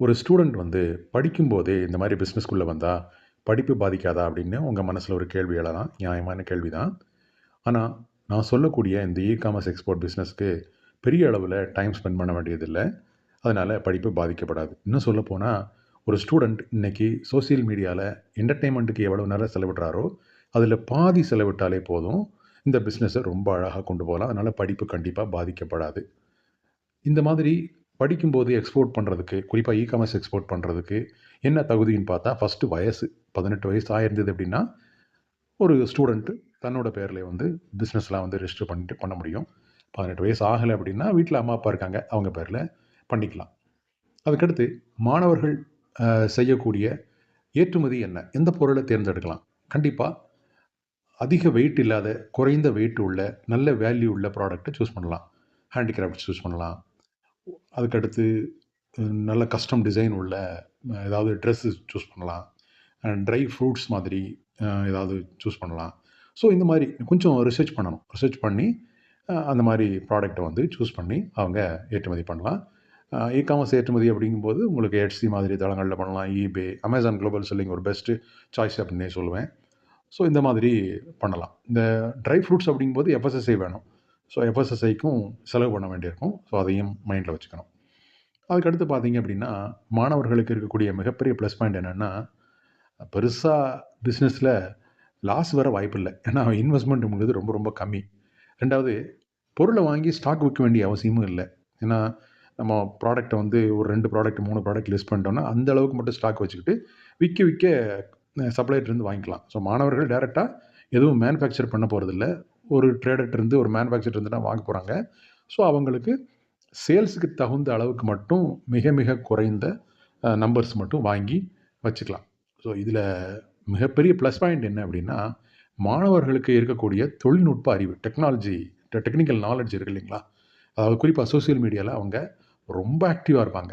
ஒரு ஸ்டூடெண்ட் வந்து படிக்கும்போதே இந்த மாதிரி பிஸ்னஸ்குள்ளே வந்தால் படிப்பு பாதிக்காதா அப்படின்னு உங்கள் மனசில் ஒரு கேள்வி எழலாம். நியாயமான கேள்வி தான் ஆனால் நான் சொல்லக்கூடிய இந்த இ காமர்ஸ் எக்ஸ்போர்ட் பிஸ்னஸ்க்கு பெரிய அளவில் டைம் ஸ்பெண்ட் பண்ண வேண்டியதில்லை. அதனால் படிப்பு பாதிக்கப்படாது. இன்னும் சொல்லப்போனால் ஒரு ஸ்டூடெண்ட் இன்றைக்கி சோஷியல் மீடியாவில் என்டர்டெயின்மெண்ட்டுக்கு எவ்வளோ நேரம் செலவிடுறாரோ அதில் பாதி செலவிட்டாலே போதும் இந்த பிஸ்னஸை ரொம்ப அழகாக கொண்டு போகலாம். அதனால் படிப்பு கண்டிப்பாக பாதிக்கப்படாது. இந்த மாதிரி படிக்கும்போது எக்ஸ்போர்ட் பண்ணுறதுக்கு குறிப்பாக இ காமர்ஸ் எக்ஸ்போர்ட் பண்ணுறதுக்கு என்ன தகுதின்னு பார்த்தா ஃபஸ்ட்டு வயசு பதினெட்டு வயசு ஆயிருந்தது அப்படின்னா ஒரு ஸ்டூடெண்ட்டு தன்னோட பேரில் வந்து பிஸ்னஸ்லாம் வந்து ரெஜிஸ்டர் பண்ணிட்டு பண்ண முடியும். பதினெட்டு வயசு ஆகலை அப்படின்னா வீட்டில் அம்மா அப்பா இருக்காங்க அவங்க பேரில் பண்ணிக்கலாம். அதுக்கடுத்து மாணவர்கள் செய்யக்கூடிய ஏற்றுமதி என்ன? எந்த பொருளை தேர்ந்தெடுக்கலாம்? கண்டிப்பாக அதிக வெயிட் இல்லாத குறைந்த வெயிட் உள்ள நல்ல வேல்யூ உள்ள ப்ராடக்ட்டை சூஸ் பண்ணலாம். ஹேண்டிகிராஃப்ட் சூஸ் பண்ணலாம். அதுக்கடுத்து நல்ல கஸ்டம் டிசைன் உள்ள ஏதாவது ட்ரெஸ்ஸு சூஸ் பண்ணலாம். ட்ரை ஃப்ரூட்ஸ் மாதிரி ஏதாவது சூஸ் பண்ணலாம். ஸோ இந்த மாதிரி கொஞ்சம் ரிசர்ச் பண்ணணும். ரிசர்ச் பண்ணி அந்த மாதிரி ப்ராடக்ட்டை வந்து சூஸ் பண்ணி அவங்க ஏற்றுமதி பண்ணலாம். இ காமர்ஸ் ஏற்றுமதி அப்படிங்கும்போது உங்களுக்கு ஹெச்சி மாதிரி தளங்களில் பண்ணலாம். இபே அமேசான் குளோபல் செல்லிங் ஒரு பெஸ்ட்டு சாய்ஸ் அப்படின்னே சொல்லுவேன். ஸோ இந்த மாதிரி பண்ணலாம். இந்த ட்ரை ஃப்ரூட்ஸ் அப்படிங்கும்போது எஃப்எஸ்எஸ்ஐ வேணும். ஸோ எஃப்எஸ்எஸ்ஐக்கும் செலவு பண்ண வேண்டியிருக்கும். ஸோ அதையும் மைண்டில் வச்சுக்கணும். அதுக்கடுத்து பார்த்தீங்க அப்படின்னா மாணவர்களுக்கு இருக்கக்கூடிய மிகப்பெரிய ப்ளஸ் பாயிண்ட் என்னென்னா பெருசாக பிஸ்னஸில் லாஸ் வர வாய்ப்பு இல்லை. ஏன்னா இன்வெஸ்ட்மெண்ட்டுங்கிறது ரொம்ப ரொம்ப கம்மி. ரெண்டாவது பொருளை வாங்கி ஸ்டாக் விற்க வேண்டிய அவசியமும் இல்லை. ஏன்னா நம்ம ப்ராடக்ட்டை வந்து ஒரு ரெண்டு ப்ராடக்ட் மூணு ப்ராடக்ட் லிஸ்ட் பண்ணிட்டோம்னா அந்த அளவுக்கு மட்டும் ஸ்டாக் வச்சுக்கிட்டு விற்க விற்க சப்ளைட்லேருந்து வாங்கிக்கலாம். ஸோ மாணவர்கள் டேரெக்டாக எதுவும் மேனுஃபேக்சர் பண்ண போகிறதில்ல ஒரு ட்ரேடர்ட் இருந்து ஒரு மேனுஃபேக்சர் இருந்து தான் வாங்க போகிறாங்க ஸோ அவங்களுக்கு சேல்ஸுக்கு தகுந்த அளவுக்கு மட்டும் மிக மிக குறைந்த நம்பர்ஸ் மட்டும் வாங்கி வச்சுக்கலாம். ஸோ இதில் மிகப்பெரிய ப்ளஸ் பாயிண்ட் என்ன அப்படின்னா மாணவர்களுக்கு இருக்கக்கூடிய தொழில்நுட்ப அறிவு டெக்னாலஜி டெக்னிக்கல் நாலேஜ் இருக்கு இல்லைங்களா? அதாவது குறிப்பாக சோசியல் மீடியாவில் அவங்க ரொம்ப ஆக்டிவாக இருப்பாங்க.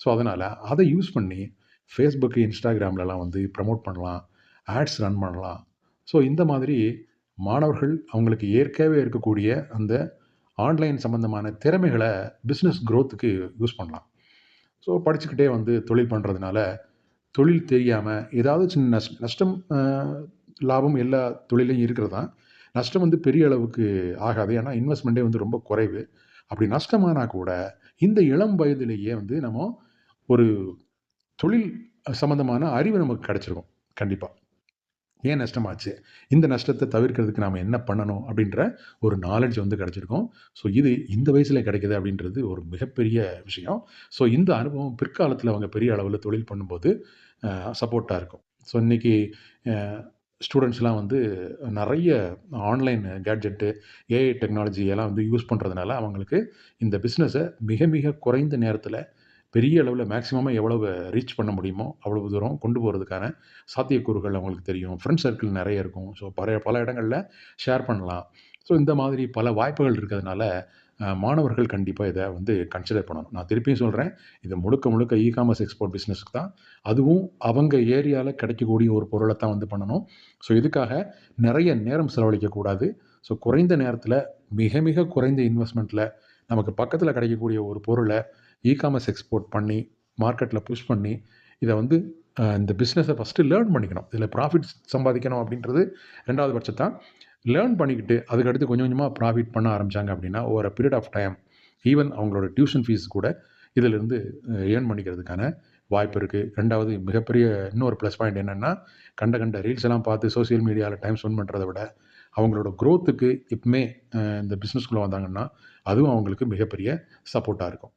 ஸோ அதனால் அதை யூஸ் பண்ணி ஃபேஸ்புக்கு இன்ஸ்டாகிராம்லலாம் வந்து ப்ரமோட் பண்ணலாம். ஆட்ஸ் ரன் பண்ணலாம். ஸோ இந்த மாதிரி மாணவர்கள் அவங்களுக்கு ஏற்கவே இருக்கக்கூடிய அந்த ஆன்லைன் சம்மந்தமான திறமைகளை பிஸ்னஸ் க்ரோத்துக்கு யூஸ் பண்ணலாம். ஸோ படிச்சுக்கிட்டே வந்து தொழில் பண்ணுறதுனால தொழில் தெரியாமல் ஏதாவது சின்ன நஷ் நஷ்டம் லாபம் எல்லா தொழிலையும் இருக்கிறது தான். நஷ்டம் வந்து பெரிய அளவுக்கு ஆகாது. ஏன்னா இன்வெஸ்ட்மெண்ட்டே வந்து ரொம்ப குறைவு. அப்படி நஷ்டமானா கூட இந்த இளம் வயதிலேயே வந்து நம்ம ஒரு தொழில் சம்மந்தமான அறிவு நமக்கு கிடச்சிருக்கும். கண்டிப்பாக ஏன் நஷ்டமாச்சு? இந்த நஷ்டத்தை தவிர்க்கிறதுக்கு நாம் என்ன பண்ணணும்? அப்படின்ற ஒரு நாலேஜ் வந்து கிடச்சிருக்கும். ஸோ இது இந்த வயசில் கிடைக்கிது அப்படின்றது ஒரு மிகப்பெரிய விஷயம். ஸோ இந்த அனுபவம் பிற்காலத்தில் அவங்க பெரிய அளவில் தொழில் பண்ணும்போது சப்போர்ட்டாக இருக்கும். ஸோ இன்றைக்கி ஸ்டூடெண்ட்ஸ்லாம் வந்து நிறைய ஆன்லைன் கேட்ஜெட்டு ஏஐ டெக்னாலஜி எல்லாம் வந்து யூஸ் பண்ணுறதுனால அவங்களுக்கு இந்த பிஸ்னஸை மிக மிக குறைந்த நேரத்தில் பெரிய அளவில் மேக்ஸிமமாக எவ்வளவு ரீச் பண்ண முடியுமோ அவ்வளவு தூரம் கொண்டு போகிறதுக்கான சாத்தியக்கூறுகள் அவங்களுக்கு தெரியும். ஃப்ரெண்ட் சர்க்கிள் நிறைய இருக்கும். ஸோ பல பல இடங்களில் ஷேர் பண்ணலாம். ஸோ இந்த மாதிரி பல வாய்ப்புகள் இருக்கிறதுனால மாணவர்கள் கண்டிப்பாக இதை வந்து கன்சிடர் பண்ணணும். நான் திருப்பியும் சொல்கிறேன் இது முழுக்க முழுக்க இ காமர்ஸ் எக்ஸ்போர்ட் பிஸ்னஸ்க்கு தான். அதுவும் அவங்க ஏரியாவில் கிடைக்கக்கூடிய ஒரு பொருளை தான் வந்து பண்ணணும். ஸோ இதுக்காக நிறைய நேரம் செலவழிக்கக்கூடாது ஸோ குறைந்த நேரத்தில் மிக மிக குறைந்த இன்வெஸ்ட்மெண்ட்டில் நமக்கு பக்கத்தில் கிடைக்கக்கூடிய ஒரு பொருளை இ காமர்ஸ் எக்ஸ்போர்ட் பண்ணி மார்க்கெட்டில் புஷ் பண்ணி இதை வந்து இந்த பிஸ்னஸை ஃபஸ்ட்டு லேர்ன் பண்ணிக்கணும். இதில் ப்ராஃபிட் சம்பாதிக்கணும் அப்படின்றது ரெண்டாவது பட்சத்தான் லேர்ன் பண்ணிக்கிட்டு அதுக்கடுத்து கொஞ்சம் கொஞ்சமாக ப்ராஃபிட் பண்ண ஆரம்பித்தாங்க அப்படின்னா ஒரு பீரியட் ஆஃப் டைம் ஈவன் அவங்களோட டியூஷன் ஃபீஸ் கூட இதிலிருந்து ஏர்ன் பண்ணிக்கிறதுக்கான வாய்ப்பு இருக்குது ரெண்டாவது மிகப்பெரிய இன்னொரு ப்ளஸ் பாயிண்ட் என்னென்னா கண்ட கண்ட ரீல்ஸ் எல்லாம் பார்த்து சோஷியல் மீடியாவில் டைம் ஸ்பெண்ட் பண்ணுறதை விட அவங்களோட க்ரோத்துக்கு எப்பவுமே இந்த பிஸ்னஸ்குள்ளே வந்தாங்கன்னா அதுவும் அவங்களுக்கு மிகப்பெரிய சப்போர்ட்டாக இருக்கும்.